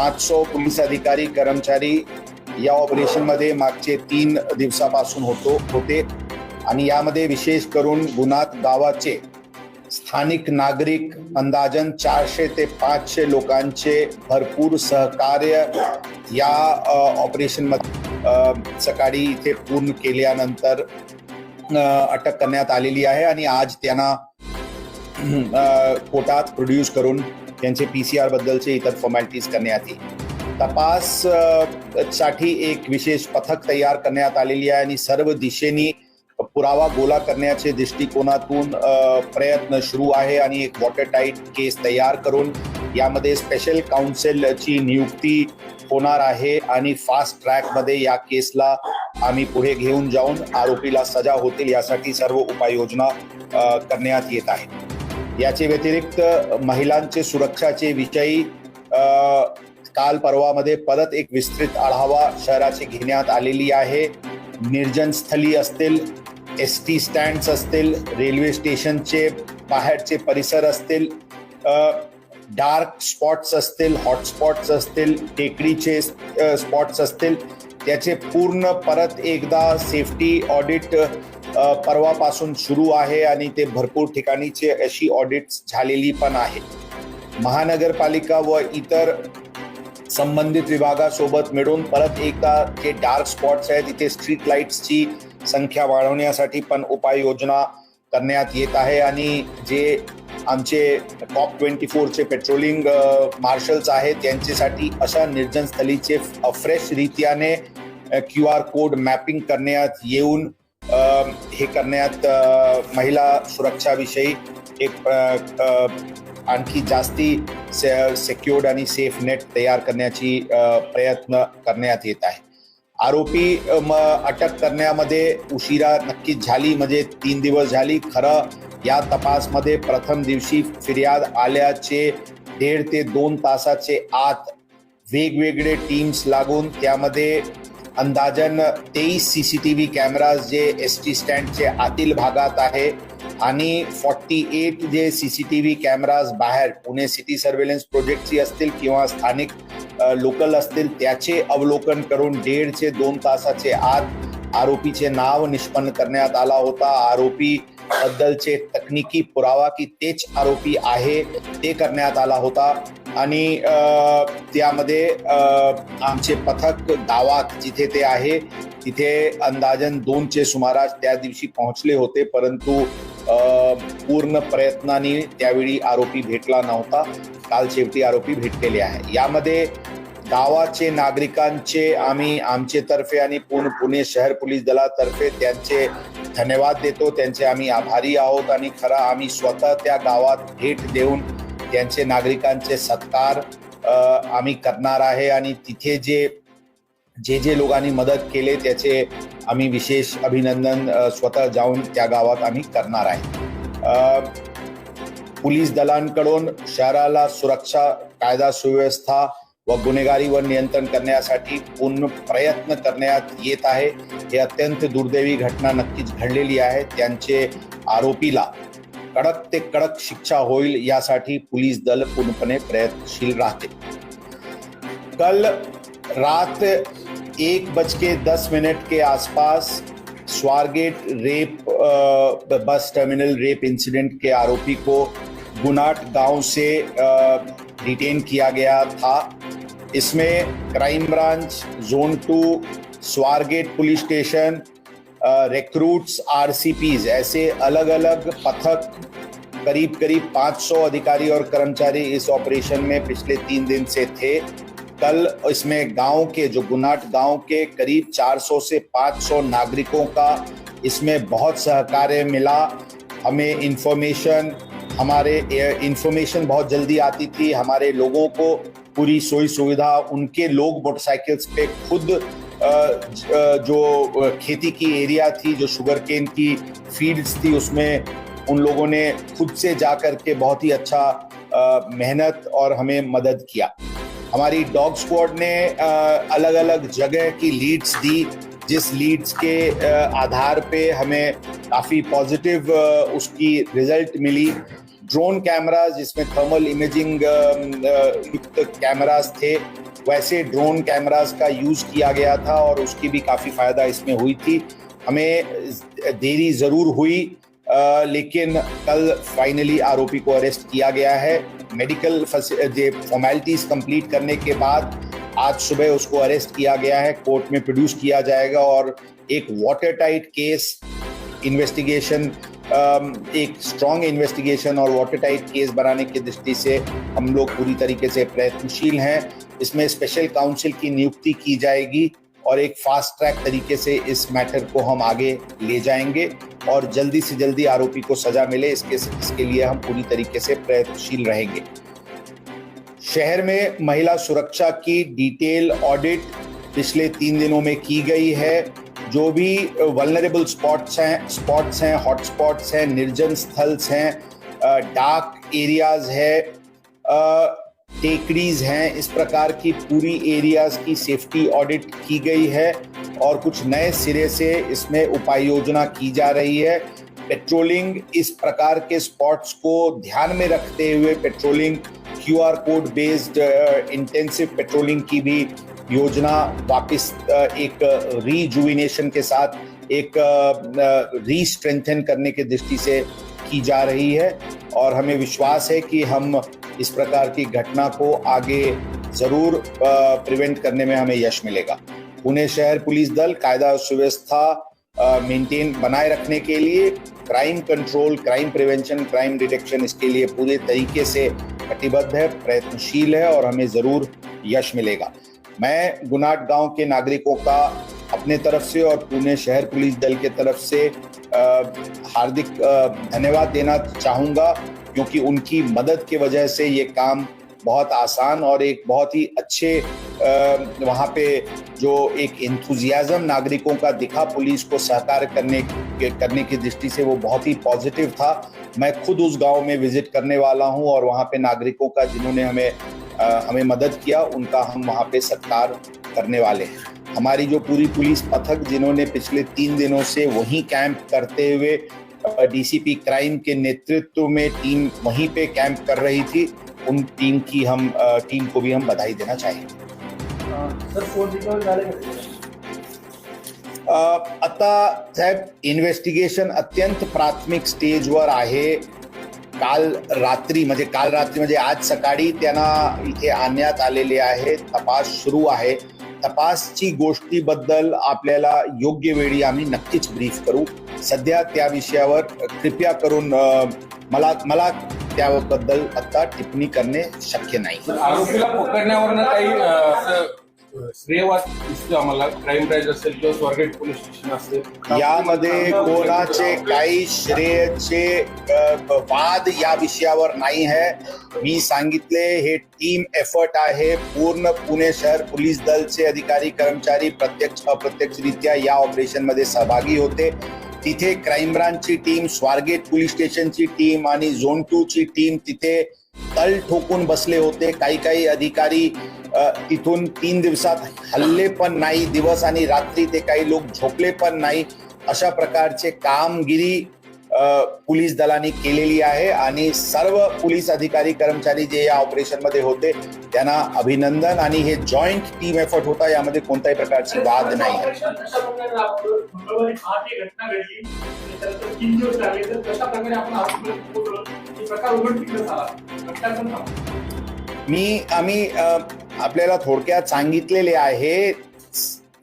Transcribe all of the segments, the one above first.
पाचशे पोलीस अधिकारी कर्मचारी या ऑपरेशनमध्ये मागचे तीन दिवसापासून होतो होते. आणि यामध्ये विशेष करून गुन्हात गावाचे स्थानिक नागरिक अंदाजन चारशे ते पाचशे लोकांचे भरपूर सहकार्य या ऑपरेशनमध्ये सकाळी इथे पूर्ण केल्यानंतर अटक करण्यात आलेली आहे. आणि आज त्यांना कोटात प्रोड्यूस करून त्यांचे पी सी आर बद्दलचे इतर फॉर्मॅलिटीज करण्यात येईल. तपाससाठी एक विशेष पथक तयार करण्यात आलेली आहे आणि सर्व दिशेनी पुरावा गोळा करण्याचे दृष्टिकोनातून प्रयत्न सुरू आहे आणि एक वॉटर टाईट केस तयार करून यामध्ये स्पेशल काउन्सिलची नियुक्ती होणार आहे आणि फास्ट ट्रॅकमध्ये या केसला आम्ही पुढे घेऊन जाऊन आरोपीला सजा होतील यासाठी सर्व उपाययोजना करण्यात येत आहे याचे व्यतिरिक्त महिलांचे सुरक्षाचे विषयी काल परवामध्ये परत एक विस्तृत आढावा शहराची घेण्यात आलेली आहे. निर्जन स्थली असतील एस टी स्टँड्स असतील रेल्वे स्टेशनचे बाहेरचे परिसर असतील डार्क स्पॉट्स असतील हॉटस्पॉट्स असतील टेकडीचे स्पॉट्स असतील त्याचे पूर्ण परत एकदा सेफ्टी ऑडिट परवापासून सुरू आहे आणि ते भरपूर ठिकाणीचे अशी ऑडिट्स झालेली पण आहे महानगरपालिका व इतर संबंधित विभागासोबत मिळून परत एकदा जे डार्क स्पॉट्स आहेत तिथे स्ट्रीट लाईट्सची संख्या वाढवण्यासाठी पण उपाययोजना करण्यात येत आहे आणि जे आमचे टॉप ट्वेंटी फोरचे पेट्रोलिंग मार्शल्स आहेत त्यांच्यासाठी अशा निर्जन स्थलीचे फ्रेश रीत्याने क्यू आर कोड मॅपिंग करण्यात येऊन हे करण्यात महिला सुरक्षाविषयी एक आणखी जास्ती सेक्युर्ड आणि सेफ नेट तयार करण्याची प्रयत्न करण्यात येत आहे. आरोपी म अटक करण्यामध्ये उशिरा नक्कीच झाली म्हणजे तीन दिवस झाली. खरं या तपासमध्ये प्रथम दिवशी फिर्याद आल्याचे दीड ते दोन तासाचे आत वेगवेगळे टीम्स लागून त्यामध्ये अंदाजन तेवीस C C T V cameras जे एस टी स्टँडचे आतील भागात आहे आणि फॉर्टी एट जे C C T V cameras बाहेर पुणे सिटी सर्व्हेलन्स प्रोजेक्टची असतील किंवा स्थानिक लोकल असतील त्याचे अवलोकन करून दीडचे दोन तासाचे आत आरोपीचे नाव निष्पन्न करण्यात आला होता. आरोपी बद्दलचे तकनिकी पुरावा की तेच आरोपी आहे ते करण्यात आला होता. आणि त्यामध्ये आमचे पथक दावात जिथे ते आहे तिथे अंदाजन दोनचे सुमारास त्या दिवशी पोहोचले होते परंतु पूर्ण प्रयत्नाने त्यावेळी आरोपी भेटला नव्हता. काल शेवटी आरोपी भेटलेले आहे. यामध्ये गावाचे नागरिकांचे आम्ही आमचे तर्फे आणि पूर्ण पुणे शहर पोलीस दलातर्फे त्यांचे धन्यवाद देतो. त्यांचे आम्ही आभारी आहोत आणि खरा आम्ही स्वतः त्या गावात भेट देऊन त्यांचे नागरिकांचे सत्कार आम्ही करणार आहे आणि तिथे जे जे जे लोकांनी मदत केले त्याचे आम्ही विशेष अभिनंदन स्वतः जाऊन त्या गावात आम्ही करणार आहे. पोलीस दलांकडून शहराला सुरक्षा कायदा सुव्यवस्था व गुन्हेगारीवर नियंत्रण करण्यासाठी पूर्ण प्रयत्न करण्यात येत आहे. ही अत्यंत दुर्दैवी घटना नक्कीच घडलेली आहे. त्यांचे आरोपीला कडक ते कडक शिक्षा होईल यासाठी पोलीस दल पूर्णपणे प्रयत्नशील राहते. कल रात एक बज के दस मिनट के आसपास Swargate rape bus terminal rape incident के आरोपी को गुनाट गाँव से डिटेन किया गया था। इसमें crime branch, zone two, Swargate police station recruits RCPs ऐसे अलग अलग पथक करीब करीब 500 अधिकारी और कर्मचारी इस ऑपरेशन में पिछले तीन दिन से थे। कल इसमें गाँव के, जो गुनाट गाँव के करीब 400 से 500 नागरिकों का इसमें बहुत सहकार्य मिला। हमें इंफॉर्मेशन हमारे इंफॉर्मेशन बहुत जल्दी आती थी। हमारे लोगों को पूरी सोई सुविधा उनके लोग मोटरसाइकिल्स पे खुद ज- खेती की एरिया थी, जो शुगर केन की फील्ड्स थी, उसमें उन लोगों ने खुद से जा करके बहुत ही अच्छा मेहनत और हमें मदद किया। हमारी डॉग स्क्वाड ने अलग अलग जगह की लीड्स दी, जिस लीड्स के आधार पे हमें काफ़ी पॉजिटिव उसकी रिज़ल्ट मिली। ड्रोन कैमराज जिसमें थर्मल इमेजिंग युक्त कैमराज थे वैसे ड्रोन कैमराज का यूज़ किया गया था और उसकी भी काफ़ी फ़ायदा इसमें हुई थी। हमें देरी ज़रूर हुई अ, लेकिन कल फाइनली आरोपी को अरेस्ट किया गया है। मेडिकल फॉर्मेलिटीज कंप्लीट करने के बाद आज सुबह उसको अरेस्ट किया गया है। कोर्ट में प्रोड्यूस किया जाएगा और एक वाटर टाइट केस इन्वेस्टिगेशन एक स्ट्रॉन्ग इन्वेस्टिगेशन और वाटर टाइट केस बनाने की दृष्टि से हम लोग पूरी तरीके से प्रयत्नशील हैं। इसमें स्पेशल काउंसिल की नियुक्ति की जाएगी और एक फास्ट ट्रैक तरीके से इस मैटर को हम आगे ले जाएँगे और जल्दी से जल्दी आरोपी को सजा मिले। इसके इसके लिए हम पूरी तरीके से प्रयत्नशील रहेंगे। शहर में महिला सुरक्षा की डिटेल ऑडिट पिछले तीन दिनों में की गई है। जो भी वल्नरेबल स्पॉट्स हैं स्पॉट्स हैं हॉटस्पॉट्स हैं, निर्जन स्थल्स हैं डार्क एरियाज़ है टेकरीज हैं, इस प्रकार की पूरी एरियाज़ की सेफ्टी ऑडिट की गई है और कुछ नए सिरे से इसमें उपाय योजना की जा रही है। पेट्रोलिंग इस प्रकार के स्पॉट्स को ध्यान में रखते हुए patrolling Q R code based intensive patrolling की भी योजना वापस एक रीजुविनेशन के साथ एक री स्ट्रेंथन करने के दृष्टि से की जा रही है। और हमें विश्वास है कि हम इस प्रकार की घटना को आगे ज़रूर प्रिवेंट करने में हमें यश मिलेगा। पुणे शहर पुलिस दल कायदा और सुव्यवस्था मेंटेन बनाए रखने के लिए crime control crime prevention crime detection इसके लिए पूरे तरीके से कटिबद्ध है, प्रयत्नशील है और हमें ज़रूर यश मिलेगा। मैं गुनाट गाँव के नागरिकों का अपने तरफ़ से और पुणे शहर पुलिस दल के तरफ़ से हार्दिक धन्यवाद देना चाहूँगा, क्योंकि उनकी मदद के वजह से ये काम बहुत आसान और एक बहुत ही अच्छे वहाँ पे जो एक इंथुजियाज्म नागरिकों का दिखा पुलिस को सहकार करने के, करने की दृष्टि से वो बहुत ही पॉजिटिव था। मैं खुद उस गाँव में विज़िट करने वाला हूँ और वहाँ पे नागरिकों का जिन्होंने हमें हमें मदद किया, उनका हम वहाँ पे सत्कार करने वाले हैं। हमारी जो पूरी पुलिस पथक जिन्होंने पिछले तीन दिनों से वहीं कैंप करते हुए डीसीपी क्राइम के नेतृत्व में टीम वहीं पे कैंप कर रही थी, उन टीम की हम टीम को भी हम बधाई देना चाहेंगे। सर फोन रिकवर झाले आता साहेब इन्व्हेस्टिगेशन अत्यंत प्राथमिक स्टेजवर आहे. काल रात्री म्हणजे काल रात्री म्हणजे आज सकाळी त्यांना इथे आणण्यात आलेले आहे. तपास सुरू आहे. तपासची गोष्टीबद्दल आपल्याला योग्य वेळी आम्ही नक्कीच ब्रीफ करू. सध्या त्या विषयावर कृपया करून मला मला त्याबद्दल आता टिप्पणी करणे शक्य नाही। आरोपीला पकडण्यावरनं काही अं, असं अं, श्रेयवाद दिसतो आम्हाला. क्राईम ब्रांच असेल किंवा स्वारगेट पोलीस स्टेशन असेल. यामध्ये कोणाचे काही श्रेयचे वाद या विषयावर नाही है. मी सांगितले हे टीम एफर्ट आहे. पूर्ण पुणे शहर पोलीस दलचे अधिकारी कर्मचारी प्रत्यक्ष अप्रत्यक्षरित्या या ऑपरेशनमध्ये सहभागी होते. तिथे क्राईम ब्रांचची टीम स्वारगेट पोलीस स्टेशनची टीम आणि झोन टू ची टीम तिथे तल ठोकून बसले होते. काही काही अधिकारी तिथून तीन दिवसात हल्ले पण नाही दिवस आणि रात्री ते काही लोक झोपले पण नाही. अशा प्रकारचे कामगिरी पोलीस दलाने केलेली आहे आणि सर्व पोलीस अधिकारी कर्मचारी जे या ऑपरेशनमध्ये होते त्यांना अभिनंदन आणि हे जॉईंट टीम एफर्ट होता यामध्ये कोणत्याही प्रकारची वाद नाही. मी आम्ही आपल्याला थोडक्यात सांगितलेले आहे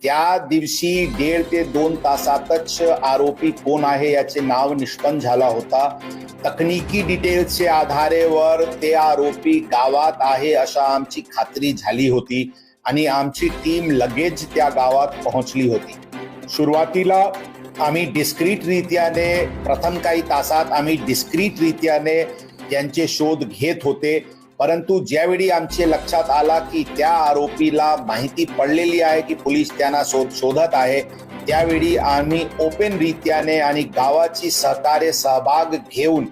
त्या दिवशी दीड ते दोन तासातच आरोपी कोण आहे याचे नाव निष्पन्न झाला होता. तकनिकी डिटेल्सच्या आधारेवर ते आरोपी गावात आहे अशा आमची खात्री झाली होती आणि आमची टीम लगेच त्या गावात पोहोचली होती. सुरुवातीला आम्ही डिस्क्रीट रीत्याने प्रथम काही तासात आम्ही डिस्क्रीट रीत्याने त्यांचे शोध घेत होते. परंतु ज्यावेळी आमचे लक्षात आला की त्या आरोपीला माहिती पडलेली आहे की पोलीस त्यांना शोध शोधत आहे त्यावेळी आम्ही ओपन रीत्याने आणि गावाची सहकार्य सहभाग घेऊन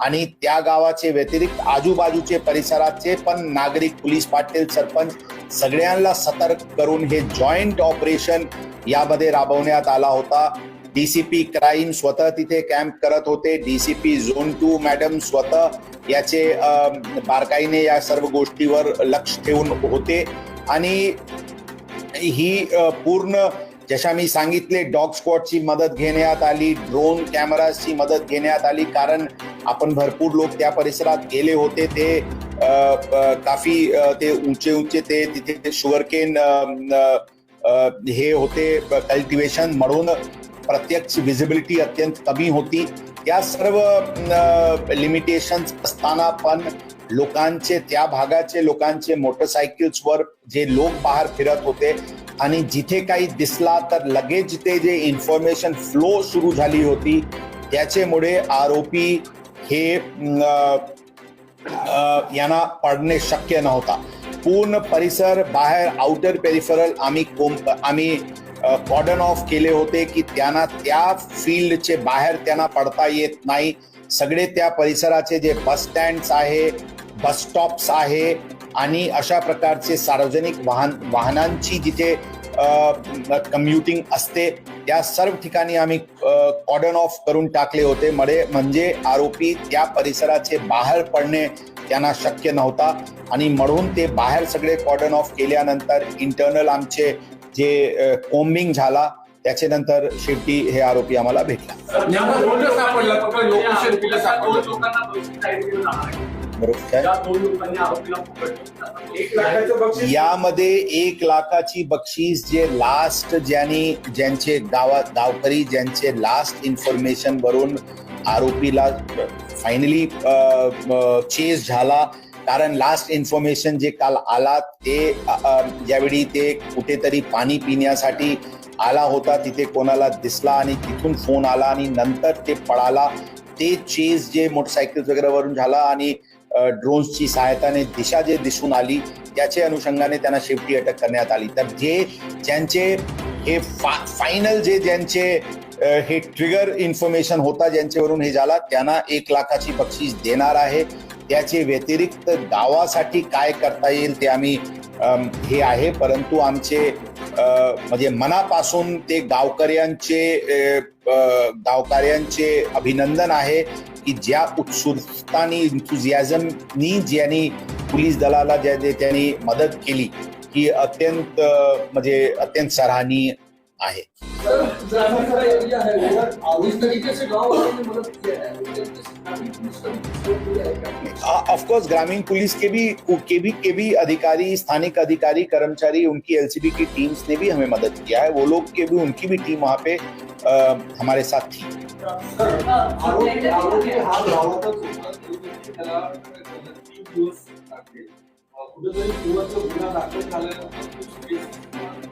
आणि त्या गावाचे व्यतिरिक्त आजूबाजूचे परिसराचे पण नागरिक पोलीस पाटील सरपंच सगळ्यांना सतर्क करून हे जॉईंट ऑपरेशन यामध्ये राबवण्यात आला होता. डीसीपी क्राईम स्वतः तिथे कॅम्प करत होते. डीसीपी झोन टू मॅडम स्वतः याचे बारकाईने या सर्व गोष्टीवर लक्ष ठेवून होते. आणि ही पूर्ण जशा मी सांगितले डॉग स्क्वॉडची मदत घेण्यात आली ड्रोन कॅमेराची मदत घेण्यात आली कारण आपण भरपूर लोक त्या परिसरात गेले होते. ते काफी ते उंचे उंचे ते तिथे शुगरकेन हे होते कल्टिवेशन म्हणून प्रत्यक्ष विजिबिलिटी अत्यंत कमी होती. या सर्व लिमिटेशन असताना पण लोकांचे त्या भागाचे लोकांचे मोटरसायकल्सवर जे लोक बाहेर फिरत होते आणि जिथे काही दिसला तर लगेच ते जे इन्फॉर्मेशन फ्लो सुरू झाली होती त्याच्यामुळे आरोपी हे यांना पडणे शक्य नव्हता. पूर्ण परिसर बाहेर आउटर पेरिफरल आम्ही कोम आम्ही कॉर्डन ऑफ केले होते की त्यांना त्या फील्डचे बाहेर त्यांना पडता येत नाही. सगळे त्या परिसराचे जे बस स्टँड्स आहे बस स्टॉप्स आहे आणि अशा प्रकारचे सार्वजनिक वाहन वाहनांची जिथे कम्युटिंग असते त्या सर्व ठिकाणी आम्ही कॉर्डन ऑफ करून टाकले होते. मडे म्हणजे आरोपी त्या परिसराचे बाहेर पडणे त्यांना शक्य नव्हता. आणि म्हणून ते बाहेर सगळे कॉर्डन ऑफ केल्यानंतर इंटरनल आमचे जे कोम्बिंग झाला त्याच्यानंतर शेवटी हे आरोपी आम्हाला भेटला. यामध्ये एक लाखाची बक्षीस जे लास्ट ज्यांनी ज्यांचे गावात गावकरी ज्यांचे लास्ट इन्फॉर्मेशन वरून आरोपीला फायनली चेस झाला कारण लास्ट इन्फॉर्मेशन जे काल आला ते ज्यावेळी ते कुठेतरी पाणी पिण्यासाठी आला होता तिथे कोणाला दिसला आणि तिथून फोन आला आणि नंतर ते पळाला. ते चेस जे मोटरसायकल वगैरे वरून झाला आणि ड्रोन्सची सहायताने दिशा जे दिसून आली त्याच्या अनुषंगाने त्यांना शेवटी अटक करण्यात आली. तर जे ज्यांचे हे फा फायनल जे ज्यांचे हे ट्रिगर इन्फॉर्मेशन होता ज्यांच्यावरून हे झाला त्यांना एक लाखाची बक्षीस देणार आहे. त्याचे व्यतिरिक्त गावासाठी काय करता येईल ते आम्ही हे आहे. परंतु आमचे म्हणजे मनापासून ते गावकऱ्यांचे गावकऱ्यांचे अभिनंदन आहे की ज्या उत्सुकतानी इन्थुझियाझमनी ज्यांनी पोलीस दलाला ज्या त्यांनी मदत केली ही अत्यंत म्हणजे अत्यंत सराहनीय आहे ग्रामीण का एरिया है वो इस तरीके से गांव वालों ने मदद किया है उस तरीके से ग्रामीण पुलिस का भी सहयोग मिला है क्या? ऑफकोर्स ग्रामीण पुलिस के भी के भी के भी अधिकारी स्थानिक अधिकारी कर्मचारी उनकी एलसीबी की टीम्स ने भी हमें मदद किया है वो लोग के भी उनकी भी टीम वहाँ पे अ, हमारे साथ थी सर, आरोपी आरोपी हा गावातच होता त्याला तीन दिवस लागले अं, कुठेतरी सुरुवातीला गुन्हा दाखल झाल्यानंतर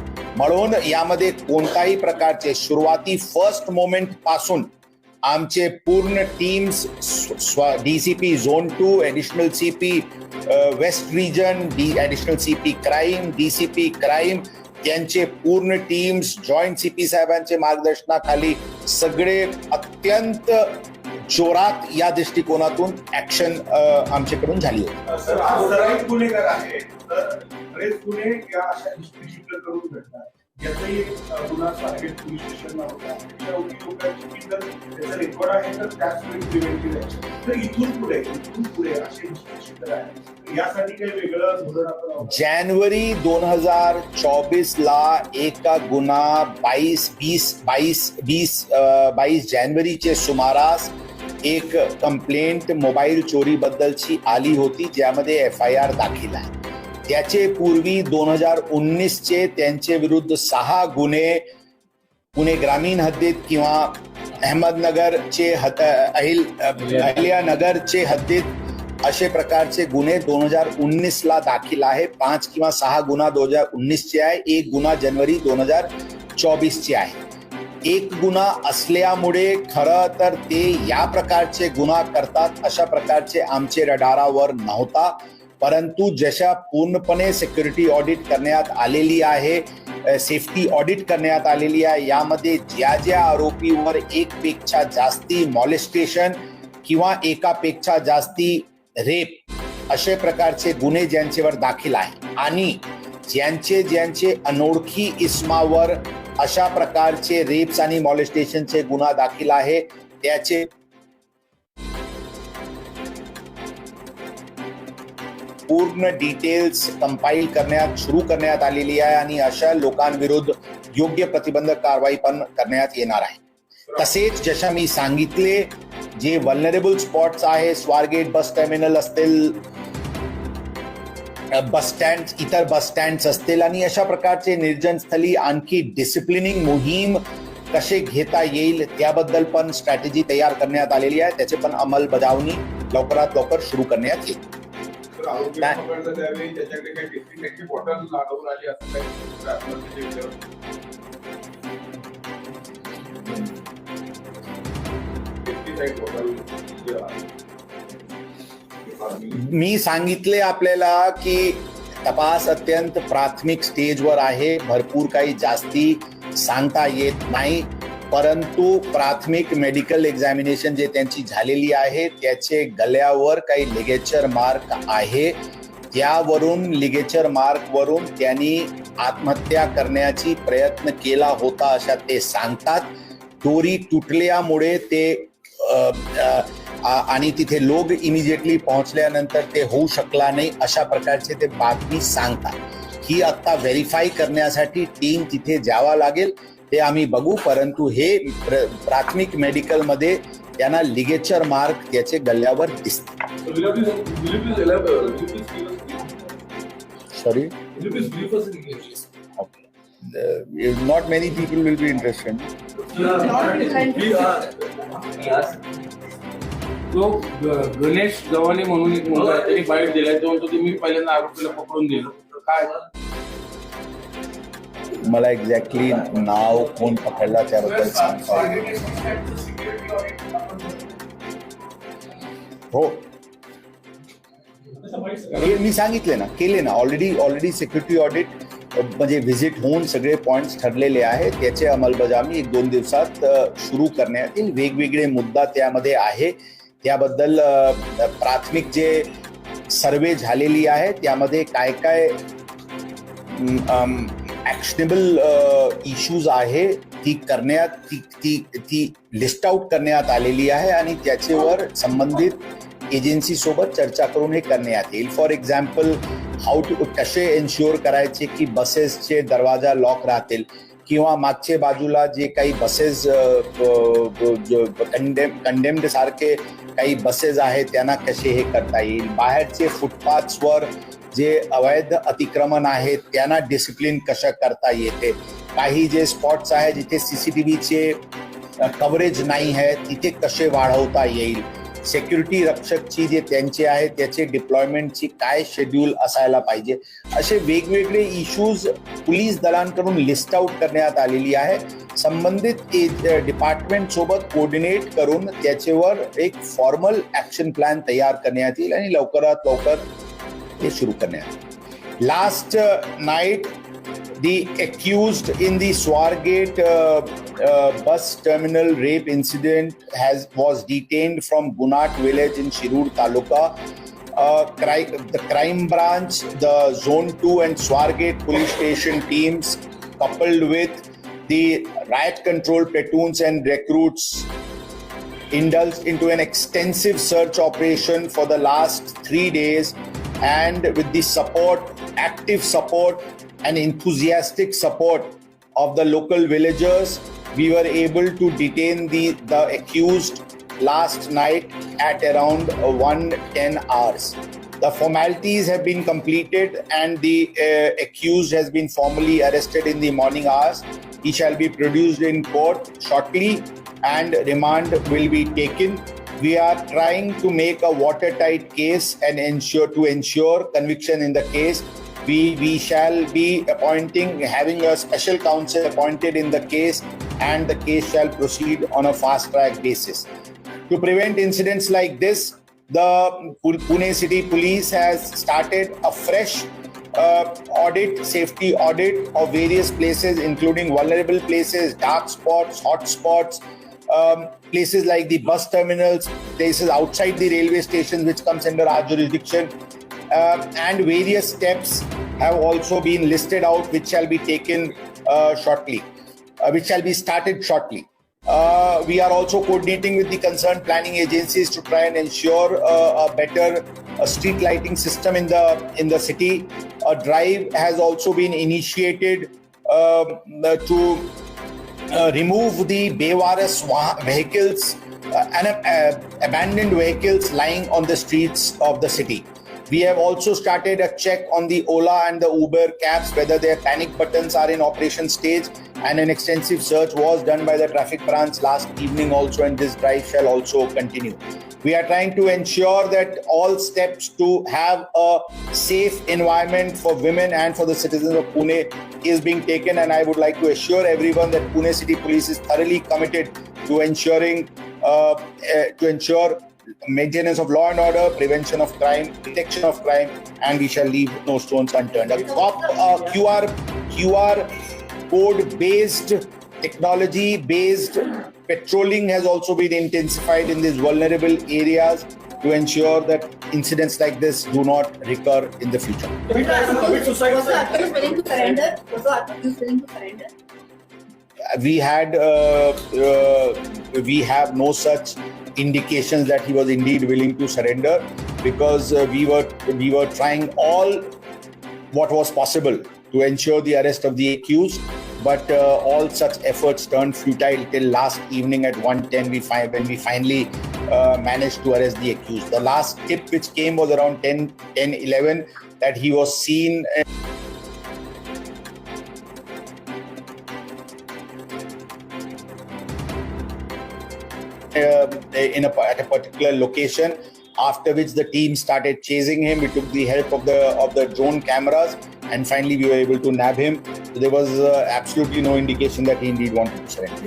म्हणून यामध्ये कोणताही प्रकारचे सुरुवाती फर्स्ट मोमेंटपासून आमचे पूर्ण teams DCP zone two additional CP west region D additional CP crime DCP crime त्यांचे पूर्ण टीम्स जॉईंट सीपी साहेबांचे मार्गदर्शनाखाली सगळे अत्यंत जोरात या दृष्टिकोनातून ऍक्शन आमच्याकडून झाली होती सर आज सराईत गुन्हेगार आहे. तर बरेच गुन्हे या अशा हिस्ट्री करून भेटतात याचाही एक, अं, गुन्हा स्वारगेट पोलीस स्टेशनला होता. त्याच्या एवढी लोकांची की जर त्याचा रेकॉर्ड आहे तर त्याच वेळी प्रिव्हेंटिव्ह आहे. तर इथून पुढे इथून पुढे असे हिस्ट्री आहे. यासाठी काही वेगळं धोरण आपण वापरतो? जानेवारी दोन हजार चौबीस ला एका गुन्हा बाईस बीस बाईस बीस बाईस जानेवारीचे सुमारास एक कंप्लेंट मोबाईल चोरी बद्दलची आली होती ज्यामध्ये एफ आय आर दाखल आहे. त्याचे पूर्वी दोन हजार उन्नीसचे त्यांचे विरुद्ध सहा गुन्हे पुणे ग्रामीण हद्दीत किंवा अहमदनगरचे हत अहिल अहिल्यानगरचे हद्दीत असे प्रकारचे गुन्हे दोन हजार उन्नीसला दाखल आहे. पाच किंवा सहा गुन्हा दोन हजार उन्नीसचे आहे. एक गुन्हा जानेवारी दोन हजार चोवीसचे आहे. एक गुन्हा असल्यामुळे खरं तर ते या प्रकारचे गुन्हा करतात अशा प्रकारचे आमचे रडारावर नव्हता. परंतु जशा पूर्णपणे सिक्युरिटी ऑडिट करण्यात आलेली आहे सेफ्टी ऑडिट करण्यात आलेली आहे यामध्ये ज्या ज्या आरोपीवर एकपेक्षा जास्ती मॉलेस्टेशन किंवा एकापेक्षा जास्ती रेप असे प्रकारचे गुन्हे ज्यांच्यावर दाखल आहे. आणि ज्यांचे ज्यांचे अनोळखी इस्मावर अशा प्रकारचे रेप्स आणि मॉलेस्टेशनचे गुन्हा दाखल आहे. त्याचे पूर्ण डिटेल्स कंपाईल करण्यात सुरू करण्यात आलेली आहे आणि अशा लोकांविरुद्ध योग्य प्रतिबंधक कारवाई पण करण्यात येणार आहे. तसेच जशा मी सांगितले जे वल्नरेबल स्पॉट्स आहे स्वारगेट बस टर्मिनल असतील बस स्टँड इतर बस स्टँड असतील आणि अशा प्रकारचे निर्जन स्थळी आणखी डिसिप्लिनिंग मोहीम कसे घेता येईल त्याबद्दल पण स्ट्रॅटेजी तयार करण्यात आलेली आहे. त्याचे पण अंमलबजावणी लवकरात लवकर सुरू करण्यात येईल. मी सांगितले आपल्याला की तपास अत्यंत प्राथमिक स्टेजवर आहे. भरपूर काही जास्ती सांगता येत नाही. परंतु प्राथमिक मेडिकल एक्झामिनेशन जे त्यांची झालेली आहे त्याचे गल्यावर काही लिगेचर मार्क आहे. त्यावरून लिगेचर मार्क वरून त्यांनी आत्महत्या करण्याची प्रयत्न केला होता अशा ते सांगतात. दोरी तुटल्यामुळे ते आ, आ- आणि तिथे लोक इमिजिएटली पोहोचल्यानंतर ते होऊ शकला नाही अशा प्रकारचे ते बातमी सांगतात. ही आता व्हेरीफाय करण्यासाठी टीम तिथे जावा लागेल ते आम्ही बघू. परंतु हे प्र- प्राथमिक मेडिकलमध्ये त्यांना लिगेचर मार्क त्याचे गल्ल्यावर दिसते. So will you please, will you please elaborate, will you please give us, sorry? Not many people will be interested. तो गणेश गव्हाणे म्हणून एक मुलगा आहे, त्याने बाईट दिलाय. तो म्हणतो मी पहिल्यांदा आरोपीला पकडून दिलं. काय? मला एक्झॅक्टली नाव कोण पकडला त्याबद्दल सांगता येईल. हो. हे मी सांगितले ना केले ना. ऑलरेडी ऑलरेडी सिक्युरिटी ऑडिट म्हणजे व्हिजिट होऊन सगळे पॉइंट्स ठरलेले आहेत. त्याचे अंमलबजावणी एक दोन दिवसात सुरू करण्यात येईल. वेगवेगळे मुद्दा त्यामध्ये आहे. त्याबद्दल प्राथमिक जे सर्वे झालेली आहे त्यामध्ये काय काय ॲक्शनेबल इश्यूज आहे ती करण्यात ती ती ती लिस्ट आउट करण्यात आलेली आहे आणि त्याच्यावर संबंधित एजन्सी सोबत चर्चा करून हे करण्यात येईल. फॉर एक्झाम्पल हाऊ टू कसे एन्श्युअर करायचे की बसेसचे दरवाजा लॉक राहतील? किंवा मागच्या बाजूला जे काही बसेस कंडेम कंडेम्ड सारखे काही बसेस आहेत त्यांना कसे हे करता येईल? बाहेरचे फुटपाथ्सवर जे अवैध अतिक्रमण आहेत त्यांना डिसिप्लिन कसं करता येते? काही जे स्पॉट्स आहे जिथे सीसीटीव्हीचे कव्हरेज नाही आहे तिथे कसे वाढवता येईल? सेक्युरिटी रक्षकची जे त्यांचे आहे त्याचे डिप्लॉयमेंटची काय शेड्यूल असायला पाहिजे असे वेगवेगळे इश्यूज पोलीस दलांकडून लिस्ट आउट करण्यात आलेली आहे. संबंधित डिपार्टमेंट सोबत कोऑर्डिनेट करून त्याच्यावर एक फॉर्मल ऍक्शन प्लॅन तयार करण्यात येईल आणि लवकरात लवकर हे सुरू करण्यात last night the accused in the Swargate uh, uh, bus terminal rape incident has was detained from Gunat village in Shirur Taluka. Uh, cri- the crime branch, the Zone 2 and Swargate police station teams, coupled with the riot control platoons and recruits, indulged into an extensive search operation for the last three days and with the support, active support, and enthusiastic support of the local villagers, we were able to detain the, the accused last night at around uh, 110 hours. The formalities have been completed and the uh, accused has been formally arrested in the morning hours. He shall be produced in court shortly and remand will be taken. We are trying to make a watertight case and ensure to ensure conviction in the case. We, we shall be appointing, having a special counsel appointed in the case, and the case shall proceed on a fast track basis. To prevent incidents like this, the Pu- Pune City Police has started a fresh uh, audit, safety audit of various places, including vulnerable places, dark spots, hot spots, um, places like the bus terminals, places outside the railway stations, which comes under our jurisdiction, uh, and various steps have also been listed out, which shall be taken uh, shortly, uh, which shall be started shortly. Uh, we are also coordinating with the concerned planning agencies to try and ensure uh, a better street lighting system in the in the city. A drive has also been initiated um, to uh, remove the Bevaris wa- vehicles uh, and abandoned vehicles lying on the streets of the city. We have also started a check on the Ola and the Uber cabs, whether their panic buttons are in operation stage, and an extensive search was done by the traffic branch last evening also, and this drive shall also continue. We are trying to ensure that all steps to have a safe environment for women and for the citizens of Pune is being taken, and I would like to assure everyone that Pune City Police is thoroughly committed to ensuring uh, eh, to ensure maintenance of law and order, prevention of crime, detection of crime, and we shall leave no stones unturned. A COP, uh, QR QR code based technology based patrolling has also been intensified in these vulnerable areas to ensure that incidents like this do not recur in the future. We had uh, uh, we have no such indications that he was indeed willing to surrender because uh, we were we were trying all what was possible to ensure the arrest of the accused but uh, all such efforts turned futile till last evening at 1:10 we find when we finally uh, managed to arrest the accused. The last tip which came was around 10 10 11 that he was seen uh, in a, at a particular location after which the team started chasing him we took the help of the of the drone cameras and finally we were able to nab him. So there was uh, absolutely no indication that he indeed wanted to surrender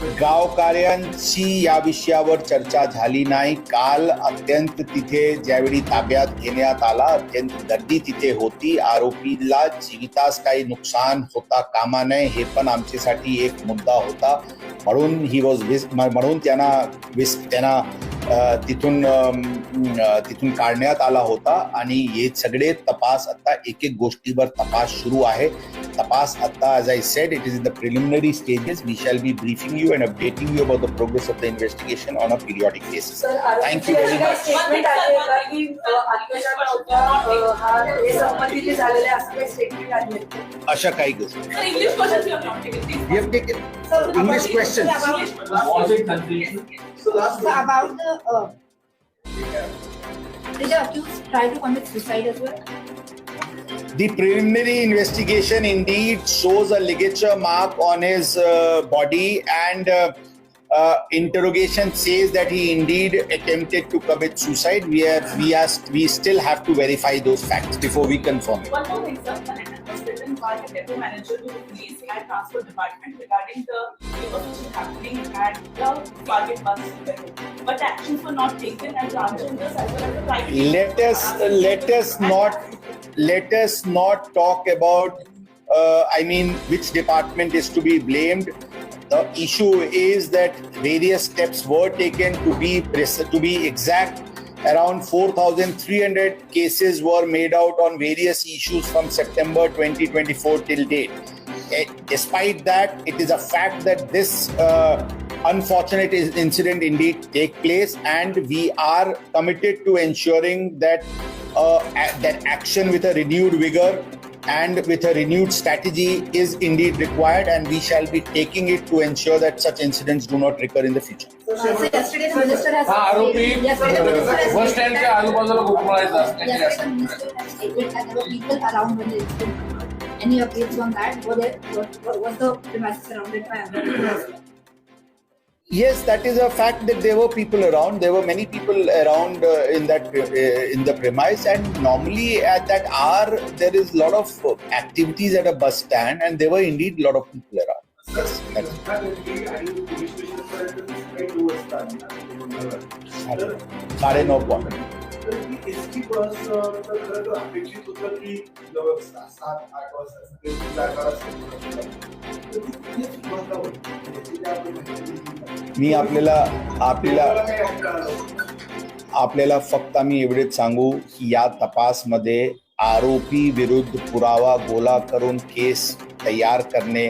त्याच्या गावकऱ्यांची या विषयावर चर्चा झाली नाही. काल अत्यंत तिथे ज्यावेळी ताब्यात घेण्यात आला अत्यंत गर्दी तिथे होती. आरोपीला जीवितास काही नुकसान होता कामा नये हे पण आमच्यासाठी एक मुद्दा होता. म्हणून ही वॉज म्हणून त्यांना विस त्यांना तिथून तिथून काढण्यात आला होता आणि हे सगळे तपास आता एक एक गोष्टीवर तपास सुरू आहे. तपास आता as I said it is in the preliminary stages we shall be briefing you and updating you about the progress of the investigation on a periodic basis thank you very much अशा काही गोष्टी. English question about the uh, did the accused try to commit suicide as well? The preliminary investigation indeed shows a ligature mark on his uh, body, and uh, interrogation says that he indeed attempted to commit suicide. We are we are we still have to verify those facts before we confirm it. One more thing, sir. Was written by the depot manager to the police and transport department regarding the happening at the target bus depot. But actions were not taken and transgenders as well as the private. let us let us not let us not talk about uh, i mean which department is to be blamed the issue is that various steps were taken to be to be exact. Around 4300 cases were made out on various issues from september 2024 till date. Eh, despite that it is a fact that this uh, unfortunate incident indeed take place and we are committed to ensuring that uh, that action with a renewed vigor and with a renewed strategy is indeed required and we shall be taking it to ensure that such incidents do not recur in the future Uh, so yesterday the minister has. हा आरोपी Yesterday the minister has bus स्टँडच्या stated आजूबाजूला घुमवायचा that- असल्याचे Yesterday the असं minister has stated that there were people around when the incident occurred. Any updates on that? Were there, was, was the premises surrounded by other people? Yes, that is a fact that there were people around. There were many people around uh, in that uh, in the premise, and normally at that hour there is a lot of activities at a bus stand, and there were indeed a lot of people around. Yes, that's Saturday. Saturday. तर- बस तर खरं तर अपेक्षित होतं की जवळ सात आठ वाजता सगळे जागा असेल. मी आपल्याला आपल्याला. आपल्याला फक्त आम्ही एवढेच सांगू की या तपासमध्ये आरोपी विरुद्ध पुरावा गोळा करून केस तयार करणे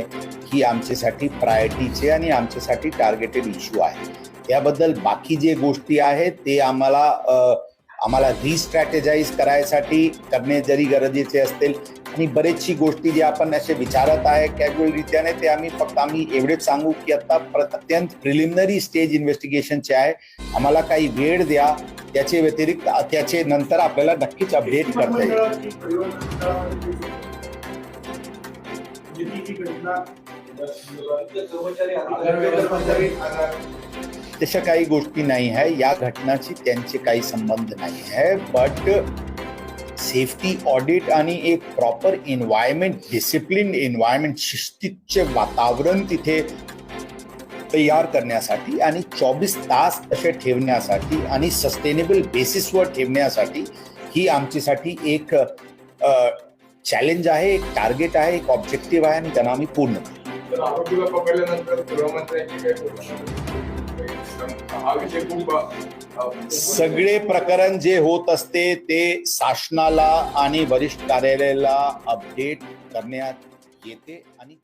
ही आमच्यासाठी प्रायोरिटीचे आणि आमच्यासाठी टार्गेटेड इश्यू आहे याबद्दल बाकी जे गोष्टी आहेत ते आम्हाला आम्हाला रिस्ट्रॅटेजाईज करायसाठी करणे जरी गरजेचे असतील आणि बरेचशी गोष्टी जे आपण असे विचारत आहे कॅज्युअल रित्याने ते आम्ही फक्त आम्ही एवढेच सांगू की आता अत्यंत प्रिलिमिनरी स्टेज इन्व्हेस्टिगेशनचे आहे. आम्हाला काही वेळ द्या त्याचे व्यतिरिक्त त्याचे नंतर आपल्याला नक्कीच अपडेट करता येईल. तशा काही गोष्टी नाही आहे. या घटनाची त्यांचे काही संबंध नाही आहे. बट सेफ्टी ऑडिट आणि एक प्रॉपर एन्व्हायरमेंट डिसिप्लिन एन्व्हायरमेंट शिस्तीचे वातावरण तिथे तयार करण्यासाठी आणि चोवीस तास असे ठेवण्यासाठी आणि सस्टेनेबल बेसिसवर ठेवण्यासाठी ही आमच्यासाठी एक चॅलेंज आहे एक टार्गेट आहे एक ऑब्जेक्टिव्ह आहे आणि त्यांना आम्ही पूर्ण हा विषय खूप सगळे प्रकरण जे होत असते ते शासनाला आणि वरिष्ठ कार्यालयाला अपडेट करण्यात येते आणि